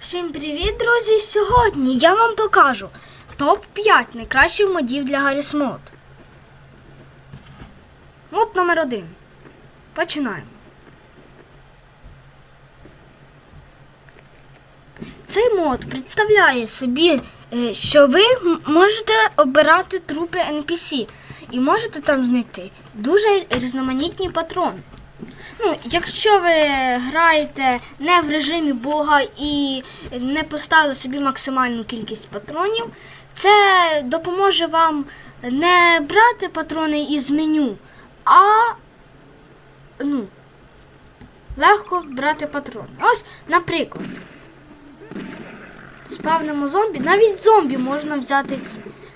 Всім привіт, друзі! Сьогодні я вам покажу топ-5 найкращих модів для Гарріс Мод. Мод номер один. Починаємо. Цей мод представляє собі, е, що ви можете обирати трупи NPC і можете там знайти дуже різноманітні патрони. Ну, якщо ви граєте не в режимі Бога і не поставили собі максимальну кількість патронів, це допоможе вам не брати патрони із меню, а ну, легко брати патрони. Ось, наприклад, спавнимо зомбі, навіть зомбі можна взяти.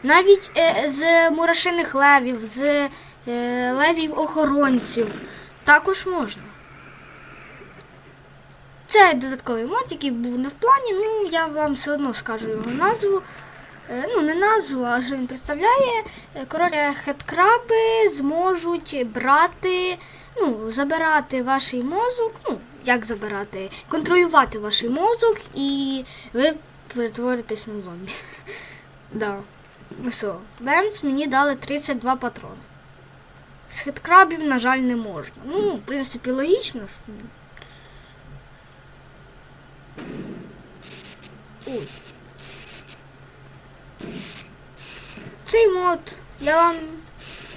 Навіть е, з мурашиних левів, з е, левів охоронців. Також можна. Це додатковий мод, який був не в плані, ну я вам все одно скажу його назву. Е, Ну, не назву, а що він представляє. Е, Коротше, хедкраби зможуть брати, ну, забирати ваш мозок. Ну, як забирати? Контролювати ваш мозок і ви перетворитесь на зомбі. Да. Ну що, мені дали 32 патрони. З хедкрабів, на жаль, не можна. Ну, в принципі, логічно. ж. Ой. Цей мод я вам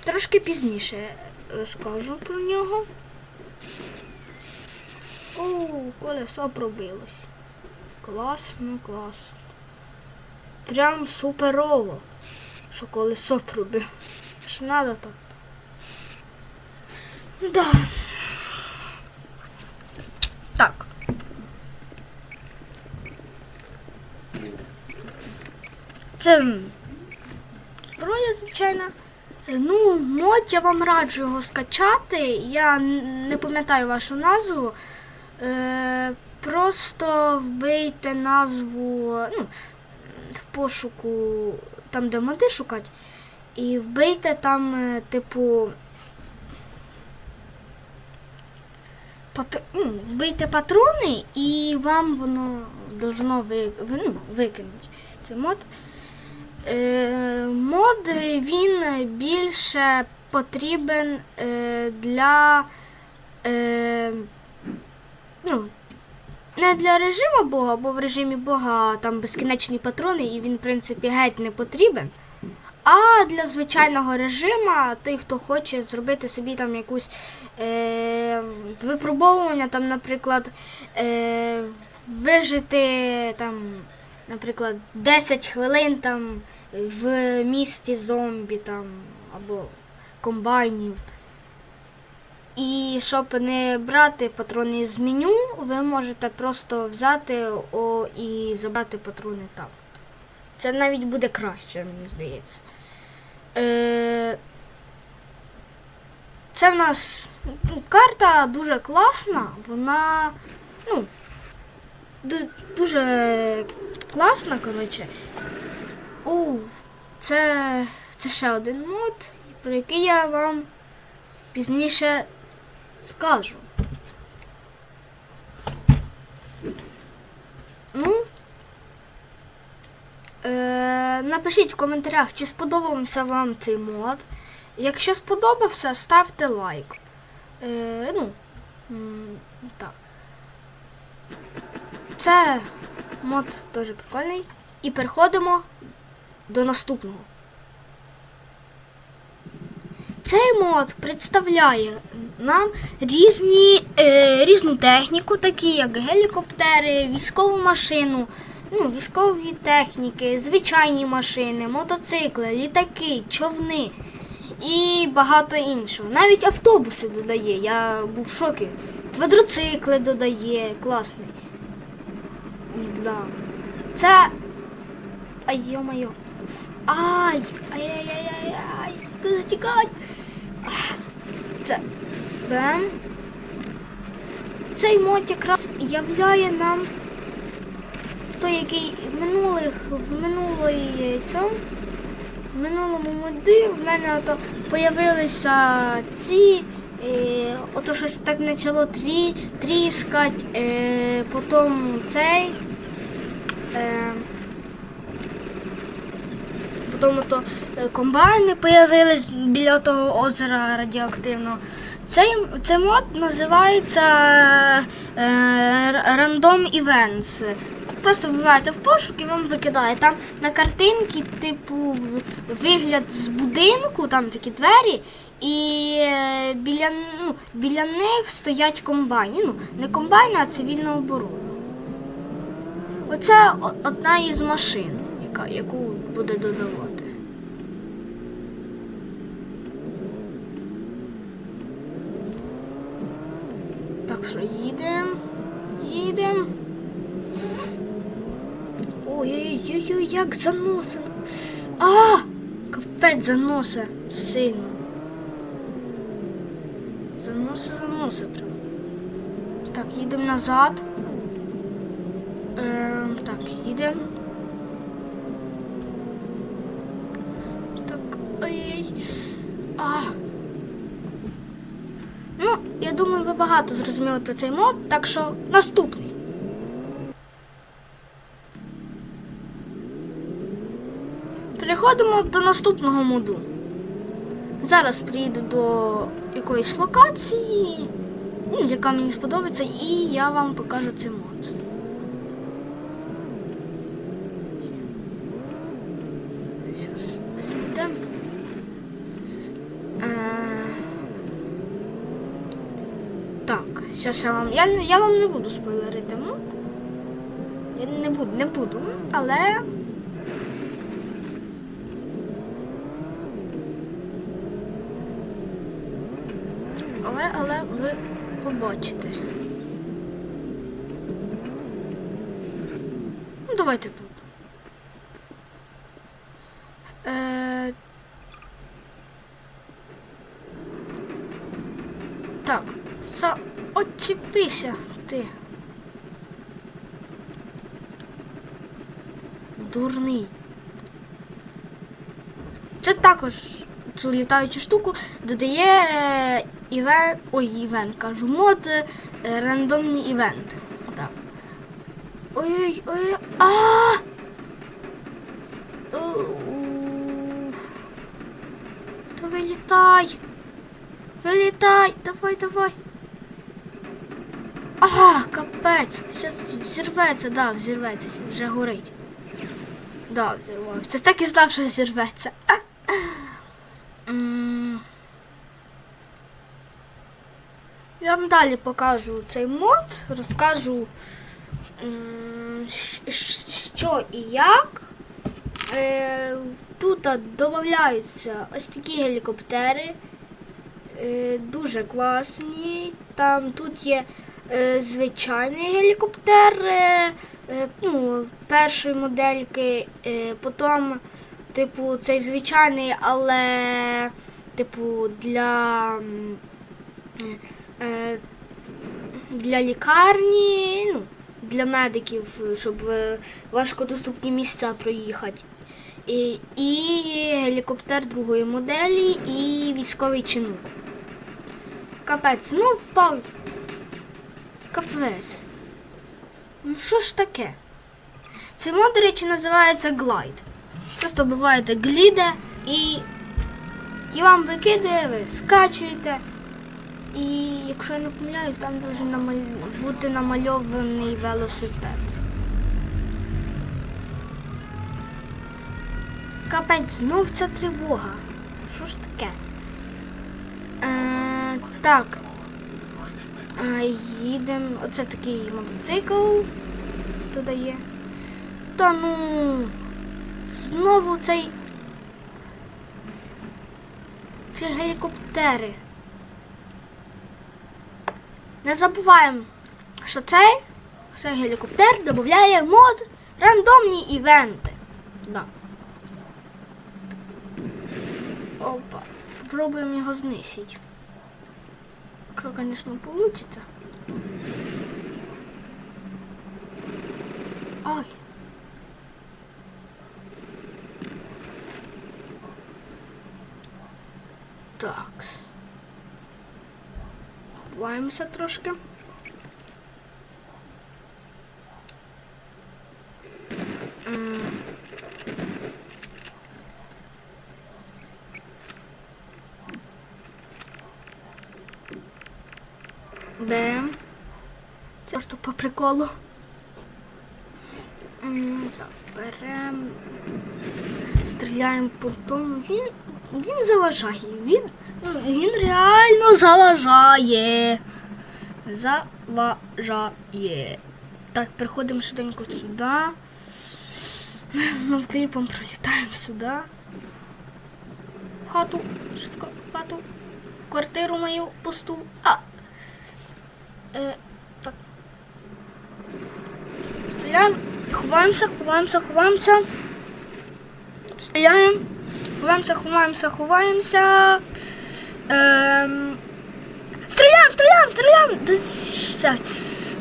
трошки пізніше розкажу про нього. О, колесо пробилось. Класно, класно. Прям суперово, що колесо пробило. Ж надо так. Да. Так. Це зброя, звичайно. Ну, мод я вам раджу його скачати. Я не пам'ятаю вашу назву. Е, просто вбийте назву ну, в пошуку, там, де моди шукати, і вбийте там, е, типу. Патр... ну, вбийте патрони і вам воно должно ви- ну, викинути. Це мод. Е, мод він більше потрібен е, для е, ну, не для режиму Бога, бо в режимі Бога там безкінечні патрони і він, в принципі, геть не потрібен. А для звичайного режиму, той, хто хоче зробити собі там якусь е, випробовування, там, наприклад, е, вижити там, наприклад, 10 хвилин там в місті зомбі там або комбайнів. І щоб не брати патрони з меню, ви можете просто взяти о, і забрати патрони там. Це навіть буде краще, мені здається. Е, це в нас ну, карта дуже класна, вона ну, дуже класна, коротше. О, це, це ще один мод, про який я вам пізніше скажу. Ну, напишіть в коментарях, чи сподобався вам цей мод. Якщо сподобався, ставте лайк. Е, ну, так. Це мод дуже прикольний. І переходимо до наступного. Цей мод представляє нам різні, е, різну техніку, такі як гелікоптери, військову машину, ну, військові техніки, звичайні машини, мотоцикли, літаки, човни і багато іншого. Навіть автобуси додає. Я був в шокі. Квадроцикли додає, класний. Да. Це. Ай, йо-моє. Ай! Ай-яй-яй-яй-яй! Куди тікать? Це. Бем. Цей мод якраз являє нам той, який в минулих, в минулої цьому, в минулому моді в мене ото появилися ці, е, ото щось так почало трі, тріскать, е, потім цей. Е, Потім то е, комбайни появились біля того озера радіоактивного. Цей, цей мод називається е, Random Events. Просто вбиваєте в пошук і вам викидає. Там на картинці, типу, вигляд з будинку, там такі двері, і е, біля, ну, біля них стоять комбайни. Ну, не комбайни, а цивільна оборона. Оце одна із машин, яка, яку буде додавати. Так що їдемо, їдемо. Як заносить. А! Капець заносить сильно. Заносить, заносить прям. Так, їдемо назад. Ем, так, їдемо. Так, ой. А. Ну, я думаю, ви багато зрозуміли про цей мод, так що наступний. Переходимо до наступного моду. Зараз приїду до якоїсь локації, ну, яка мені сподобається, і я вам покажу цей мод. Десь підемо. Е, Так, зараз я вам. Я, я вам не буду спойлерити мод. Я не буду, не буду, але. Але, ви побачите. Ну, давайте тут. Е... Так, це очіпися ти. Дурний. Це також цю літаючу штуку додає е, івент. Ой, івент кажу, мод е, рандомні івенти. Так. Ой-ой, ой. А! Ух. Та вилітай. Вилітай, давай, давай. Ага, капець. Щас взірветься, да, взірветься, вже горить. Да, взірвався. Так і знав, що зірветься. А. Я вам далі покажу цей мод, розкажу, що і як. Е, Тут додаються ось такі гелікоптери. Е, Дуже класні. Там тут є е, звичайний гелікоптер ну, першої модельки, потім, типу, цей звичайний, але типу для, для лікарні, ну, для медиків, щоб в важкодоступні місця проїхати. І, і гелікоптер другої моделі, і військовий чинок. Капець, ну впав. Капець. Ну що ж таке? Мод, до речі, називається Glide. Просто буваєте гліде і, і вам викидає, ви скачуєте. І якщо я не помиляюсь, там може намаль... бути намальований велосипед. Капець, знов ця тривога. Що ж таке? Е, так. Е, їдемо. Оце такий мотоцикл додає. Та ну. Знову цей. Ці гелікоптери. Не забуваємо, що цей, цей гелікоптер додає мод рандомні івенти. Да. Опа. Попробуємо його знищити. Якщо, звісно, вийде. Ай. Так. Купаємося трошки. Е. Де? Це просто по приколу. Е, так, беремо, стріляємо пультом. Він він заважає, він він реально заважає. Заважає. Так, переходимо швиденько сюди. Ну, кліпом пролітаємо сюди. Хату, швидко, хату. Квартиру мою пусту. А! Е, так. Стріляємо, ховаємося, ховаємося, ховаємося. Стріляємо. Ховаємося, ховаємося, ховаємося. Ем... Стріляємо. Д- Все.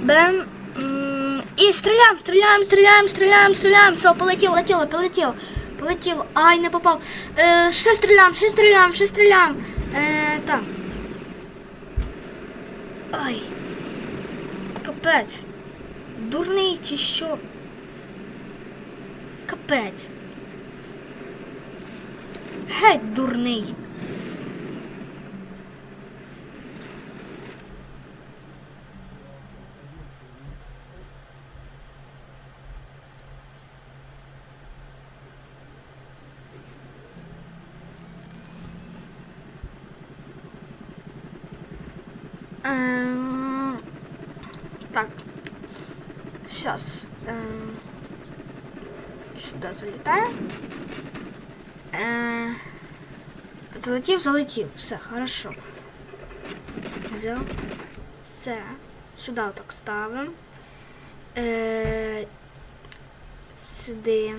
Берем. І стріляємо, стріляємо, стріляємо, стріляємо, стріляємо. Все, полетіло, летіло, полетіло. Полетіло. Ай, не попав. Е, ще стріляємо, ще стріляємо, ще стріляємо. Е, так. Ай. Капець. Дурний чи що? Капець. Геть дурний. Ем, так. Сейчас. Ем, сюда залетаем. Е, залетів, залетів. Все, хорошо. Взяв. Все. Сюди так ставимо. Е, сюди.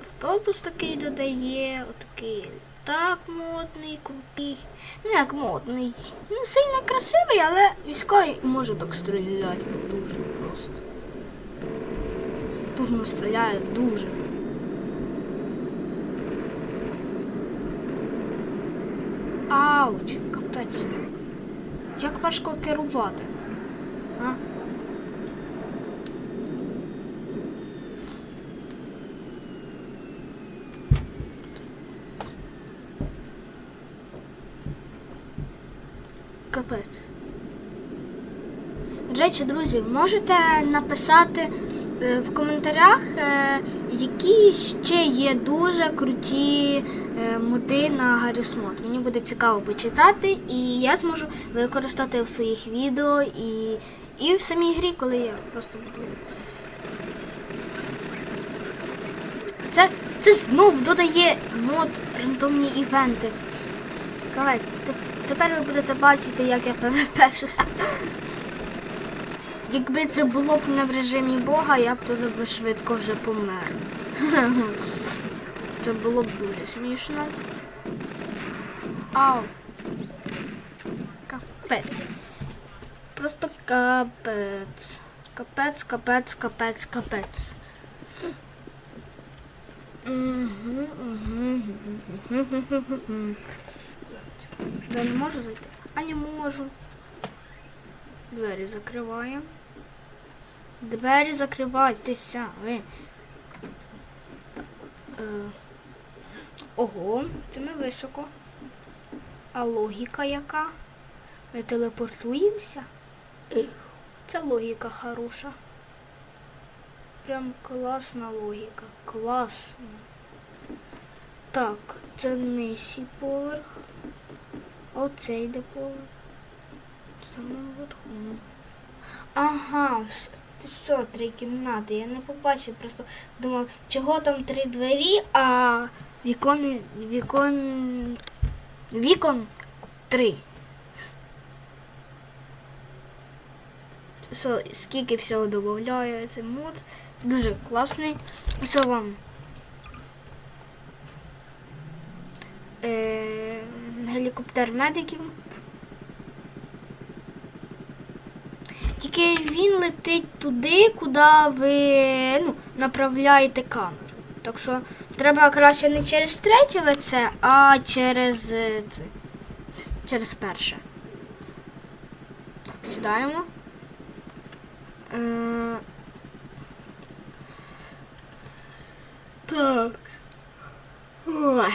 Автобус такий додає, отакий так модний, крутий. Ну як модний. Ну, сильно красивий, але військовий може так стріляти дуже просто. Дуже стріляє, дуже. Ауч, капець. Як важко керувати. А? Капець. До речі, друзі, можете написати в коментарях, е, які ще є дуже круті е, моди на Гаррісмод. Мені буде цікаво почитати, і я зможу використати в своїх відео і, і в самій грі, коли я просто буду. Це, це знов додає мод рандомні івенти. Кавець, тепер ви будете бачити, як я першу Якби це було б не в режимі Бога, я б туди би швидко вже помер. Це було б дуже смішно. Ау. Капець. Просто капець. Капець, капець, капець, капець. Я не можу зайти? А не можу. Двері закриваємо. Двері закривайтеся. Ви. Е, Ого, це ми високо. А логіка яка? Ми телепортуємося? Це логіка хороша. Прям класна логіка. Класна. Так, це нижчий поверх. Оцей йде поверх. Самому верху. Ага, ти що, три кімнати? Я не побачив, просто думав, чого там три двері, а вікон, вікон, вікон три. Все, скільки всього додає цей мод. Дуже класний. Все вам. Е, гелікоптер медиків. Тільки він летить туди, куди ви ну, направляєте камеру. Так що треба краще не через третє лице, а через е, це, через перше. Так, сідаємо. Е, Так. Ой.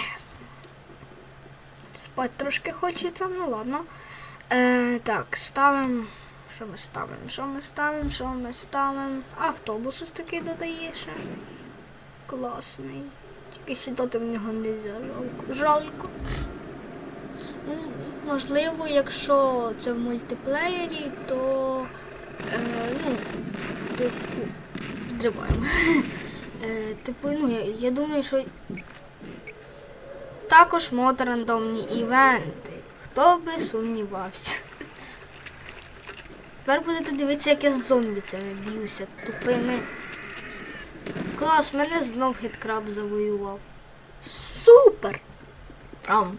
Спать трошки хочеться, ну ладно. Е, так, ставимо Що ми ставимо? Що ми ставимо? Що ми ставимо? Автобус ось такий додає ще. Класний. Тільки сідати в нього не жалко. Жалко. Ну, можливо, якщо це в мультиплеєрі, то е, ну, типу, підриваємо. Е, типу, ну, я, я думаю, що також мод рандомні івенти. Хто би сумнівався. Тепер будете дивитися, як я з зомбі це б'юся тупими. Клас, мене знов хіткраб завоював. Супер! Прям.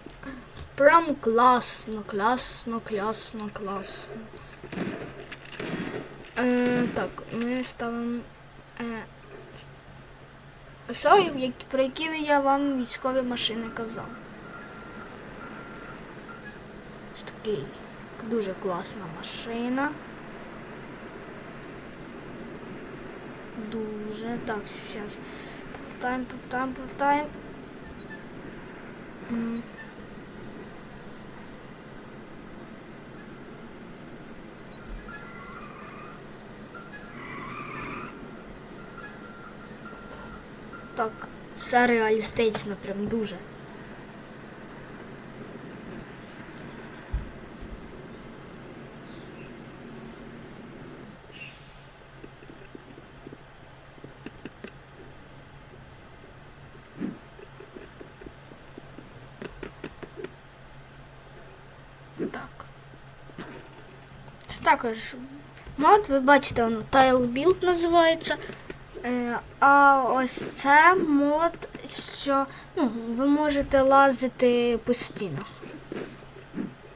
Прям класно, класно, класно, класно. Е, так, ми ставимо. Е, що, про які я вам військові машини казав? Ось такий дуже класна машина. Дуже. Так, сейчас. Повертаємо, повертаємо, повертаємо. Так, все реалістично, прям дуже. Так. Це також мод, ви бачите, воно Tile Build називається. Е, а ось це мод, що ну, ви можете лазити по стінах.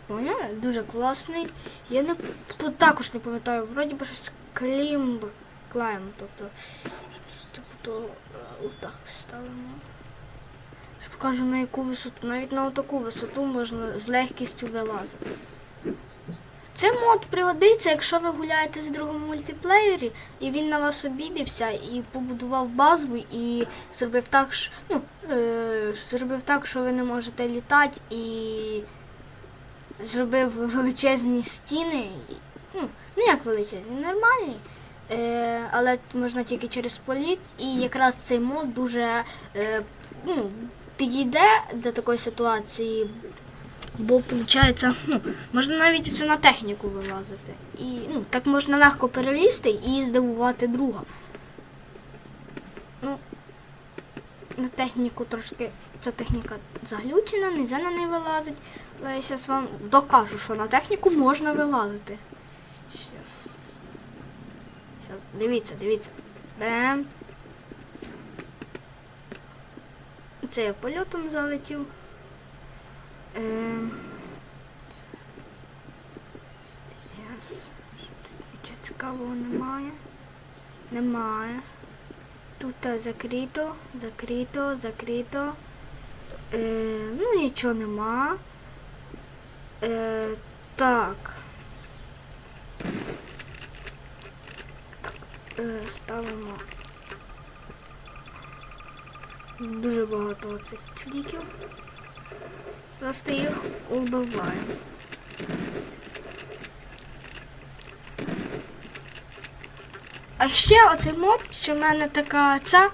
Поняли? Дуже класний. Я не тут також не пам'ятаю, вроді би щось клімб, клайм, тобто типу то е, отак ставимо. Покажу на яку висоту. Навіть на таку висоту можна з легкістю вилазити. Цей мод пригодиться, якщо ви гуляєте з другом мультиплеєрі, і він на вас обідився і побудував базу і зробив так, що, ну, е, зробив так, що ви не можете літати і зробив величезні стіни. Ну, не як величезні, нормальні. Е, але можна тільки через політ, і якраз цей мод дуже е, ну, підійде до такої ситуації, Бо виходить, ну, можна навіть це на техніку вилазити. І ну, так можна легко перелізти і здивувати друга. Ну, на техніку трошки ця техніка заглючена, не можна на неї вилазити. Але я зараз вам докажу, що на техніку можна вилазити. Щас. Щас. Дивіться, дивіться. Бем. Це я польотом залетів. Ем, Yes. Нічого цікавого немає. Немає. Тут е, закрито, закрито, закрито. Е, ну, нічого нема. Е, так. Так, е, ставимо. Дуже багато оцих чудіків. Просто їх убиваємо. А ще оцей мод, що в мене така ця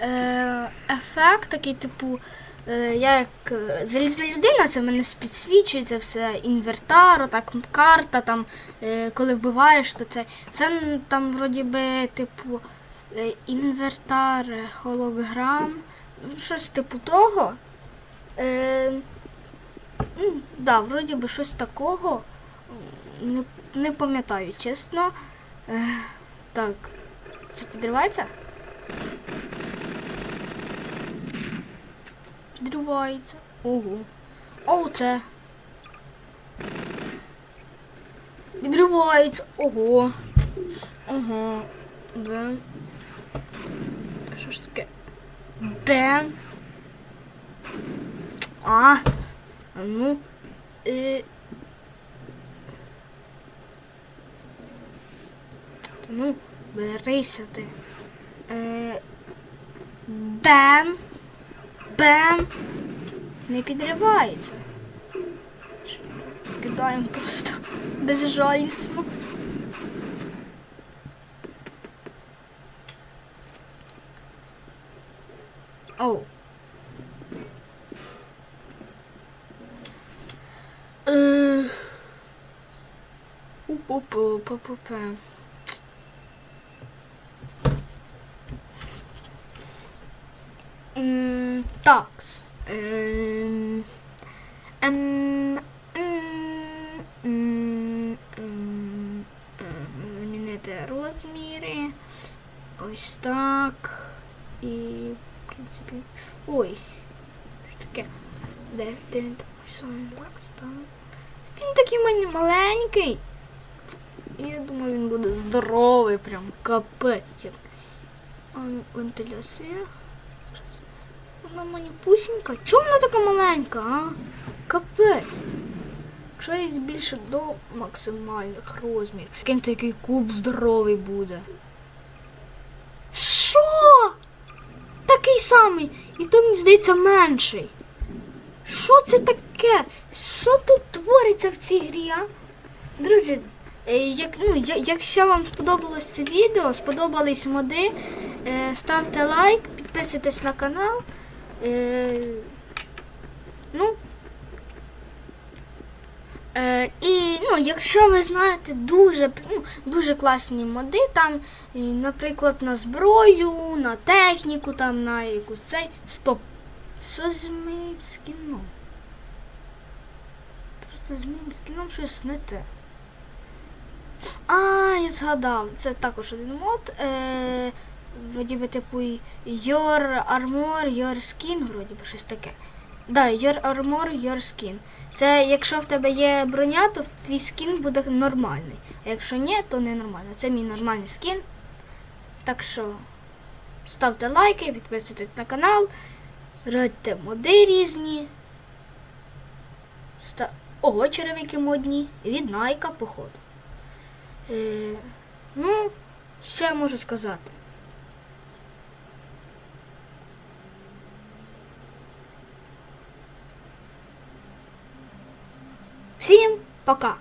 е, ефект, такий, типу, е, я як е, залізна людина, це в мене підсвічується все, інвертар, так, карта, там, е, коли вбиваєш, то це. Це там вроді би, типу, е, інвертар, е, холограм, щось типу того. Е, да, вроді би щось такого. Не, не пам'ятаю, чесно. Так. Це підривається? Підривається. Ого. О, це. Підривається. Ого. Ого. Бен. Що ж таке? Бен. А ну і... Ну, берися ти. Е, Бем. Бем. Не підривається. Кидаємо просто безжалісно. Оу. Oh. Уп-уп-уп-уп-уп. Так. Змінити розміри. Ось так. І, в принципі. Ой. Таке? Де, він так став. Він такий маленький. Я думаю, він буде здоровий, прям капець. Вентиляція. Вона мені пусінька. Чому вона така маленька, а? Капець. Якщо я збільшу до максимальних розмірів. Який такий куб здоровий буде. Що? Такий самий. І то мені здається менший. Що це таке? Що тут твориться в цій грі? а? Друзі, як, ну, якщо вам сподобалось це відео, сподобались моди, е, ставте лайк, підписуйтесь на канал. Е, ну, Е, і ну, якщо ви знаєте дуже, ну, дуже класні моди, там, наприклад, на зброю, на техніку, там, на якусь цей. Стоп. Що з моїм скіном? Просто з моїм скіном щось не те. А, я згадав, це також один мод. Е, вроді би типу Your Armor, Your Skin, вроді би щось таке. Да, Your Armor, Your Skin. Це якщо в тебе є броня, то твій скін буде нормальний. А якщо ні, то не нормально. Це мій нормальний скін. Так що ставте лайки, підписуйтесь на канал, радьте моди різні. Ста... Ого, черевики модні. Від Найка, походу. Е, ну, що я можу сказати? Всім пока!